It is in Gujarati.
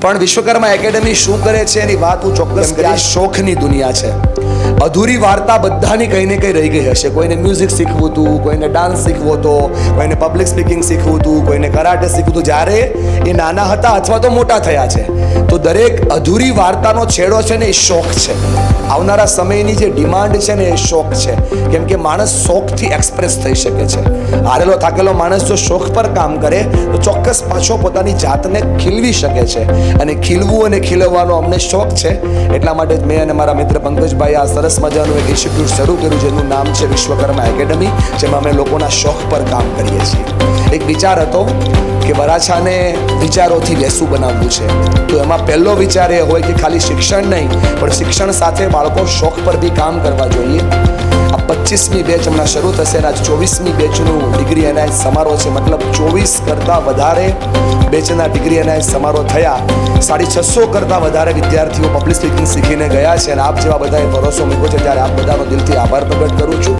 પણ વિશ્વકર્મા એકેડમી શું કરે છે એની વાત હું ચોક્કસ કરીશ. શોખની દુનિયા છે. અધૂરી વાર્તા બધાની કંઈ ને કંઈ રહી ગઈ હશે. કોઈને મ્યુઝિક શીખવું હતું કોઈને ડાન્સ શીખવો હતો કોઈને પબ્લિક સ્પીકિંગ શીખવું હતું કોઈને કરાટે શીખવું હતું જ્યારે એ નાના હતા, અથવા તો મોટા થયા છે, તો દરેક અધૂરી વાર્તાનો છેડો છે ને એ શોખ છે. આવનારા સમયની જે ડિમાન્ડ છે ને એ શોખ છે. કેમ કે માણસ શોખથી એક્સપ્રેસ થઈ શકે છે. હારેલો થાકેલો માણસ જો શોખ પર કામ કરે, તો ચોક્કસ પાછો પોતાની જાતને ખીલવી શકે છે. અને ખીલવું અને ખીલવવાનો અમને શોખ છે. એટલા માટે મેં અને મારા મિત્ર પંકજભાઈ આ સરસ મજાનું એક ઇન્સ્ટિટ્યૂટ શરૂ કર્યું, જેનું નામ છે વિશ્વકર્મા એકેડમી, જેમાં અમે લોકોના શોખ પર કામ કરીએ છીએ. એક વિચાર હતો કે વરાછાને વિચારોથી વેસું બનાવવું છે. તો એમાં પહેલો વિચાર એ હોય કે ખાલી શિક્ષણ નહીં, પણ શિક્ષણ સાથે બાળકો શોખ પર બી કામ કરવા જોઈએ. આ પચીસમી બેચ હમણાં શરૂ થશે અને આજ ચોવીસમી બેચનું ડિગ્રી એનાયત સમારોહ છે. મતલબ ચોવીસ કરતાં વધારે બેચના ડિગ્રી એનાયત સમારોહ થયા. સાડી છસો કરતાં વધારે વિદ્યાર્થીઓ પબ્લિક સ્પીકિંગ શીખીને ગયા છે અને આપ જેવા બધાએ ભરોસો મૂક્યો છે, ત્યારે આપ બધાનો દિલથી આભાર પ્રગટ કરું છું.